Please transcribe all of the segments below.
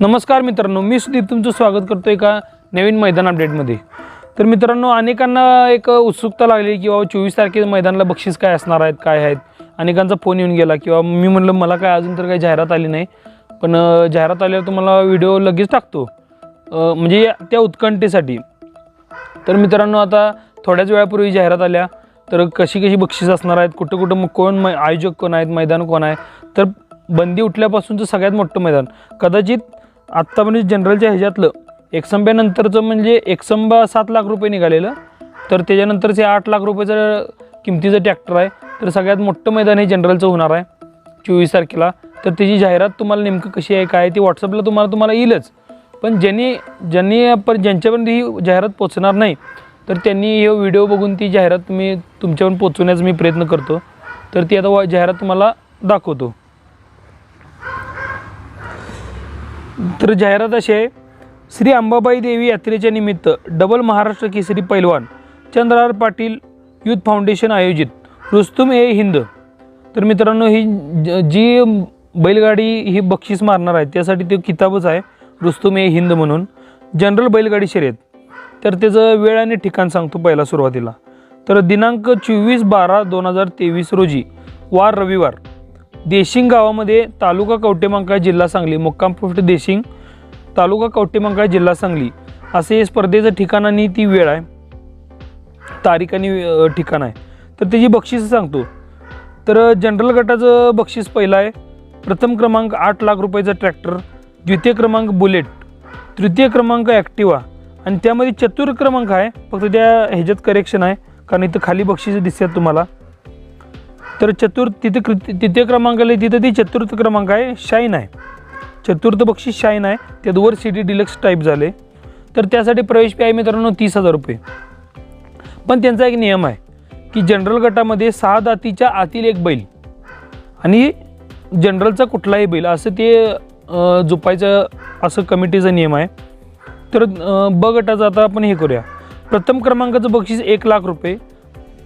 नमस्कार मित्रांनो मी सुदीप तुमचं स्वागत करतो एका नवीन मैदान अपडेटमध्ये तर मित्रांनो अनेकांना एक उत्सुकता लागली की बाबा चोवीस तारखेला मैदानाला बक्षीस काय असणार आहेत काय आहेत? अनेकांचा फोन येऊन गेला किंवा मी म्हणलं मला काय अजून तर काही जाहिरात आली नाही. पण जाहिरात आल्यावर तुम्हाला व्हिडिओ लगेच टाकतो. म्हणजे त्या उत्कंठेसाठी. तर मित्रांनो आता थोड्याच वेळापूर्वी जाहिरात आल्या. तर कशी कशी बक्षीस असणार आहेत? कुठं कुठं मग कोण मै आयोजक कोण आहेत? मैदान कोण आहे? तर बंदी उठल्यापासूनचं सगळ्यात मोठं मैदान. कदाचित आत्ता म्हणजे जनरलच्या ह्याच्यातलं एकसंब्यानंतरचं म्हणजे एकसंबा सात लाख रुपये निघालेलं तर त्याच्यानंतरचे आठ लाख रुपयाचं किमतीचं ट्रॅक्टर आहे तर सगळ्यात मोठं मैदान हे जनरलचं होणार आहे चोवीस तारखेला. तर त्याची जाहिरात तुम्हाला नेमकं कशी आहे काय आहे ती व्हॉट्सअपला तुम्हाला तुम्हाला येईलच. पण ज्यांनी ज्यांनी पण ज्यांच्यापर्यंत ही जाहिरात पोचणार नाही तर त्यांनी हे व्हिडिओ बघून ती जाहिरात तुम्ही तुमच्यापर्यंत पोचवण्याचा मी प्रयत्न करतो. तर ती आता जाहिरात तुम्हाला दाखवतो. तर जाहिरात अशी आहे श्री अंबाबाई देवी यात्रेच्या निमित्त डबल महाराष्ट्र केसरी पैलवान चंद्रहार पाटील युथ फाउंडेशन आयोजित रुस्तुम ए हिंद. तर मित्रांनो ही ज- जी बैलगाडी ही बक्षीस मारणार आहे त्यासाठी ते किताबच आहे रुस्तुम ए हिंद म्हणून. जनरल बैलगाडी शर्यत. तर त्याचं वेळ आणि ठिकाण सांगतो पहिला सुरुवातीला. तर दिनांक चोवीस बारा दोन हजार तेवीस रोजी वार रविवार. देशिंग गावामध्ये तालुका कवटेमंकाळ जिल्हा सांगली मुक्काम पोस्ट देशिंग तालुका कवटेमंकाळ जिल्हा सांगली. असे हे स्पर्धेचं ठिकाण आणि ती वेळ आहे. तारीख आणि ठिकाण आहे. तर त्याची बक्षीस सांगतो. तर जनरल गटाचं बक्षीस पहिलं आहे. प्रथम क्रमांक आठ लाख रुपयाचा ट्रॅक्टर द्वितीय क्रमांक बुलेट तृतीय क्रमांक ॲक्टिवा आणि त्यामध्ये चतुर क्रमांक आहे. फक्त त्या ह्याच्यात करेक्शन आहे. कारण इथं खाली बक्षीस दिसतात तुम्हाला. तर चतुर्थ तिथे कृ तिथे क्रमांकाला तिथं ती चतुर्थ क्रमांक आहे शाईन आहे. चतुर्थ बक्षीस शाईन आहे. त्यात वर सी डी डिलक्स टाईप झाले. तर त्यासाठी प्रवेश फी आहे मित्रांनो तीस हजार रुपये. पण त्यांचा एक नियम आहे की जनरल गटामध्ये सहा दातीच्या आतील एक बैल आणि जनरलचा कुठलाही बैल असं ते जोपायचं असं कमिटीचा नियम आहे. तर ब गटाचं आता आपण हे करूया. प्रथम क्रमांकाचं बक्षीस एक लाख रुपये.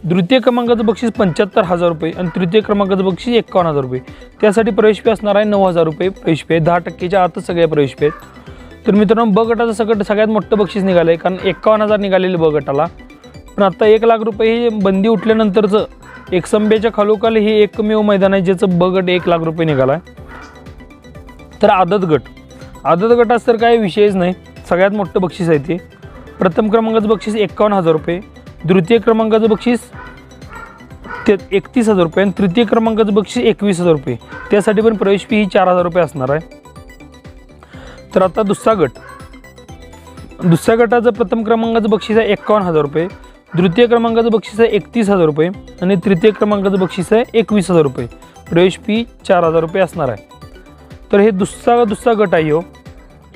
द्वितीय क्रमांकाचं बक्षीस पंच्याहत्तर हजार रुपये आणि तृतीय क्रमांकाचं बक्षीस एकावन्न हजार रुपये. त्यासाठी प्रवेश फी असणार आहे नऊ हजार रुपये. प्रवेश फी आहे दहा टक्केच्या आतच सगळ्या प्रवेश फी आहेत. तर मित्रांनो ब गटाचं सगळं सगळ्यात मोठं बक्षीस निघालं आहे कारण एकावन्न हजार निघालेलं ब गटाला. पण आता एक लाख रुपये हे बंदी उठल्यानंतरचं एकसंबेच्या खालोखाल हे एकमेव मैदान आहे ज्याचं ब गट एक लाख रुपये निघाला आहे तर आदत गट. आदत गटात तर काय विषयच नाही. सगळ्यात मोठं बक्षीस आहे ते. प्रथम क्रमांकाचं बक्षीस एकावन्न हजार रुपये. द्वितीय क्रमांकाचं बक्षीस ते एकतीस हजार रुपये आणि तृतीय क्रमांकाचं बक्षीस एकवीस हजार रुपये. त्यासाठी पण प्रवेश फी ही चार हजार रुपये असणार आहे. तर आता दुसरा गट. दुसऱ्या गटाचं प्रथम क्रमांकाचं बक्षीस आहे एकावन्न हजार रुपये. द्वितीय क्रमांकाचं बक्षीस आहे एकतीस हजार रुपये आणि तृतीय क्रमांकाचं बक्षीस आहे एकवीस हजार रुपये. प्रवेश फी चार हजार रुपये असणार आहे. तर हे दुसरा दुसरा गट आहे हो.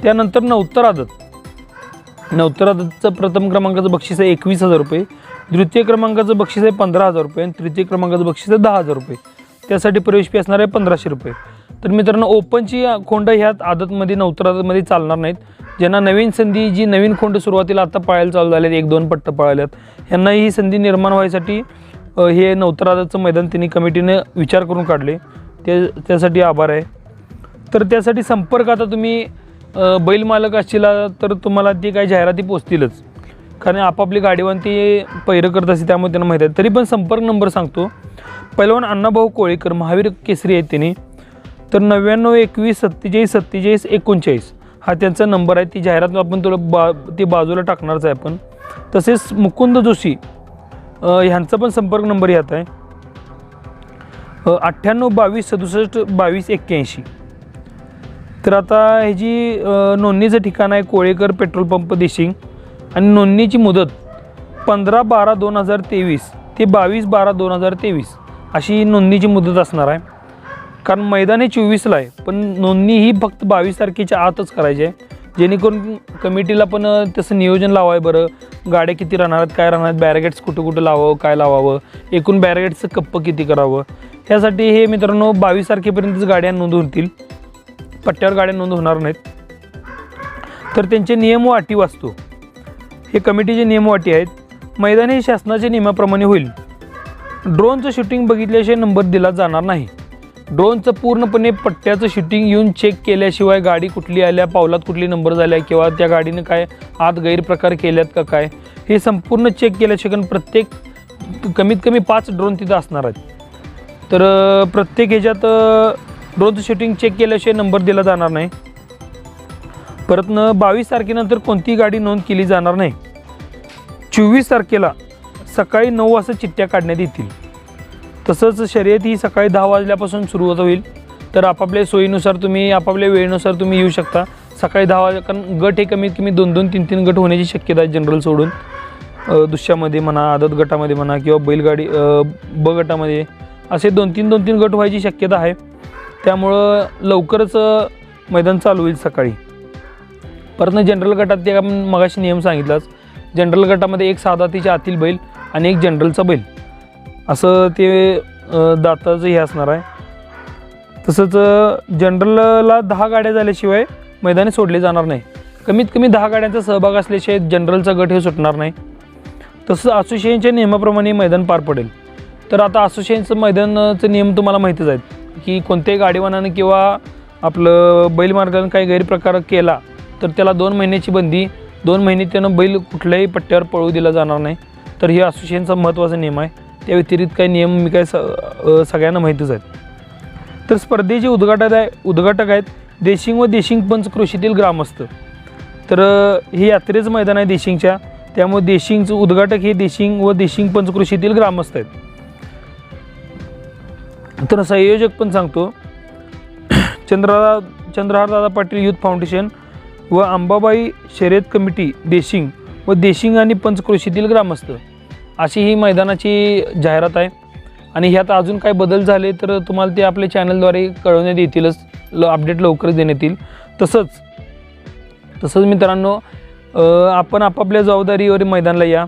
त्यानंतर नवतर आदत नवतर प्रथम क्रमांकाचं बक्षीस आहे एकवीस हजार रुपये. द्वितीय क्रमांकाचं बक्षीस आहे पंधरा हजार रुपये आणि तृतीय क्रमांकाचं बक्षीस आहे दहा हजार रुपये. त्यासाठी प्रवेश फी असणार आहे पंधराशे रुपये. तर मित्रांनो ओपनची खोंड ह्यात आदतमध्ये नवतरादमध्ये चालणार नाहीत. ज्यांना नवीन संधी जी नवीन खोंड सुरुवातीला आता पाळायला चालू झाल्यात एक दोन पट्ट पाळल्यात ह्यांना ही संधी निर्माण व्हायसाठी हे नवतर मैदान त्यांनी कमिटीने विचार करून काढले. ते त्यासाठी आभार आहे. तर त्यासाठी संपर्क आता तुम्ही बैल मालक असतील तर तुम्हाला ती काही जाहिराती पोचतीलच. कारण आपापली गाडीवान ती पैरं करत असते त्यामुळे त्यांना माहीत आहे. तरी पण संपर्क नंबर सांगतो. पहिलवान अण्णाभाऊ कोळीकर महावीर केसरी आहेत त्यांनी. तर नव्याण्णव एकवीस सत्तेचाळीस सत्तेचाळीस एकोणचाळीस हा त्यांचा नंबर आहे. ती जाहिरात आपण तुला बा ती बाजूला टाकणारच आहे आपण. तसेच मुकुंद जोशी ह्यांचा पण संपर्क नंबर यात आहे. अठ्ठ्याण्णव बावीस सदुसष्ट बावीस एक्क्याऐंशी. तर आता ह्याची नोंदणीचं ठिकाण आहे कोळेकर पेट्रोल पंप देशिंग आणि नोंदणीची मुदत पंधरा बारा दोन हजार तेवीस ते बावीस बारा दोन हजार तेवीस अशी नोंदणीची मुदत असणार आहे. कारण मैदान हे चोवीसला आहे पण नोंदणी ही फक्त बावीस तारखेच्या आतच करायची आहे. जेणेकरून कमिटीला पण तसं नियोजन लावाय बरं. गाड्या किती राहणार आहेत काय राहणार आहेत बॅरगेट्स कुठं कुठं लावावं काय लावावं एकूण बॅरगेट्सचं कप्प किती करावं. ह्यासाठी हे मित्रांनो बावीस तारखेपर्यंतच गाड्या नोंदवतील. पट्ट्यावर गाड्या नोंद होणार नाहीत. तर त्यांचे नियम व अटी वाचतो. हे कमिटीचे नियम व अटी आहेत. मैदान हे शासनाच्या नियमाप्रमाणे होईल. ड्रोनचं शूटिंग बघितल्याशिवाय नंबर दिला जाणार नाही. ड्रोनचं पूर्णपणे पट्ट्याचं शूटिंग येऊन चेक केल्याशिवाय गाडी कुठली आल्या पावलात कुठली नंबर झाल्या किंवा त्या गाडीनं काय आत गैरप्रकार केल्यात का काय हे संपूर्ण चेक केल्याशिवाय कारण प्रत्येक कमीत कमी पाच ड्रोन तिथं असणार आहेत. तर प्रत्येक ह्याच्यात रोज शूटिंग चेक केल्याशिवाय नंबर दिला जाणार नाही. परत न बावीस तारखेनंतर कोणतीही गाडी नोंद केली जाणार नाही. चोवीस तारखेला सकाळी नऊ वाजता चिठ्ठ्या काढण्यात येतील. तसंच शर्यत ही सकाळी दहा वाजल्यापासून सुरू होईल. तर आपापल्या सोयीनुसार तुम्ही आपापल्या वेळेनुसार तुम्ही येऊ शकता. सकाळी दहा वाजे कारण गट हे कमीत कमी दोन दोन तीन तीन गट होण्याची शक्यता आहे जनरल सोडून. दुश्यामध्ये दुसऱ्यामध्ये म्हणा आदत गटामध्ये म्हणा किंवा बैलगाडी ब गटामध्ये असे दोन तीन दोन तीन गट व्हायची शक्यता आहे. त्यामुळं लवकरच मैदान चालू होईल सकाळी. परत जनरल गटात ते आपण मगाशी नियम सांगितलाच. जनरल गटामध्ये एक साधातीच्या आतील बैल आणि एक जनरलचा बैल. असं ते दाताचं हे असणार आहे. तसंच जनरलला दहा गाड्या झाल्याशिवाय मैदानी सोडले जाणार नाही. कमीत कमी दहा गाड्यांचा सहभाग असल्याशिवाय जनरलचा गट हे सुटणार नाही. तसंच असोसिएशनच्या नियमाप्रमाणे मैदान पार पडेल. तर आता असोसिएशनचं मैदानचं नियम तुम्हाला माहितीच आहेत. की कोणत्याही गाडीवानानं किंवा आपलं बैलमार्गानं काही गैरप्रकार केला तर त्याला दोन महिन्याची बंदी दोन महिने त्यानं बैल कुठल्याही पट्ट्यावर पळू दिला जाणार नाही. तर हे असोसिएशनचा महत्त्वाचा नियम आहे. त्या व्यतिरिक्त काही नियम मी काय स सगळ्यांना माहितीच आहेत. तर स्पर्धेचे उद्घाटक आहे उद्घाटक आहेत देशिंग व देशिंग पंचकृषीतील ग्रामस्थ. तर हे यात्रेचं मैदान आहे देशिंगच्या. त्यामुळे देशिंगचं उद्घाटक हे देशिंग व देशिंग पंचकृषीतील ग्रामस्थ आहेत. तर संयोजक पण सांगतो. चंद्रा चंद्रहार दादा पाटील युथ फाउंडेशन व अंबाबाई शर्यत कमिटी देशिंग व देशिंग आणि पंचक्रोशीतील ग्रामस्थ अशी ही मैदानाची जाहिरात आहे. आणि ह्यात अजून काय बदल झाले तर तुम्हाला ते आपल्या चॅनलद्वारे कळवण्यात येतीलच ल अपडेट लवकरच देण्यात येईल. तसंच तसंच मित्रांनो आपण आपापल्या जबाबदारीवर मैदानाला या.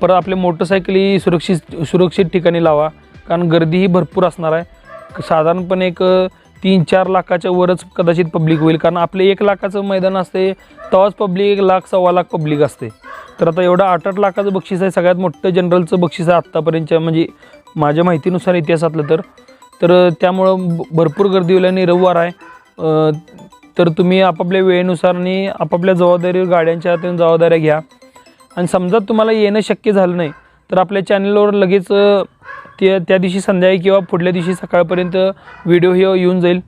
परत आपल्या मोटरसायकली सुरक्षित सुरक्षित ठिकाणी लावा. कारण गर्दीही भरपूर असणार आहे. साधारणपणे एक तीन चार लाखाच्या वरच कदाचित पब्लिक होईल. कारण आपले एक लाखाचं मैदान असते तेव्हाच पब्लिक एक लाख सव्वा लाख पब्लिक असते. तर आता एवढं आठ आठ लाखाचं बक्षीस आहे सगळ्यात मोठं जनरलचं बक्षीस आहे आत्तापर्यंतच्या म्हणजे माझ्या माहितीनुसार इतिहासातलं तर. तर त्यामुळं भरपूर गर्दी होईल आणि रविवार आहे. तर तुम्ही आपापल्या वेळेनुसार आणि आपापल्या जबाबदारीवर गाड्यांच्या हातून जबाबदाऱ्या घ्या. आणि समजा तुम्हाला येणं शक्य झालं नाही तर आपल्या चॅनलवर लगेच ते त्या त्या दिवशी संध्याकाळी किंवा पुढल्या दिवशी सकाळपर्यंत व्हिडिओ हे येऊन जाईल.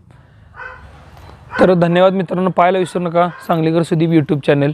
तर धन्यवाद मित्रांनो पाहायला विसरू नका. Sanglikar Sudeep YouTube channel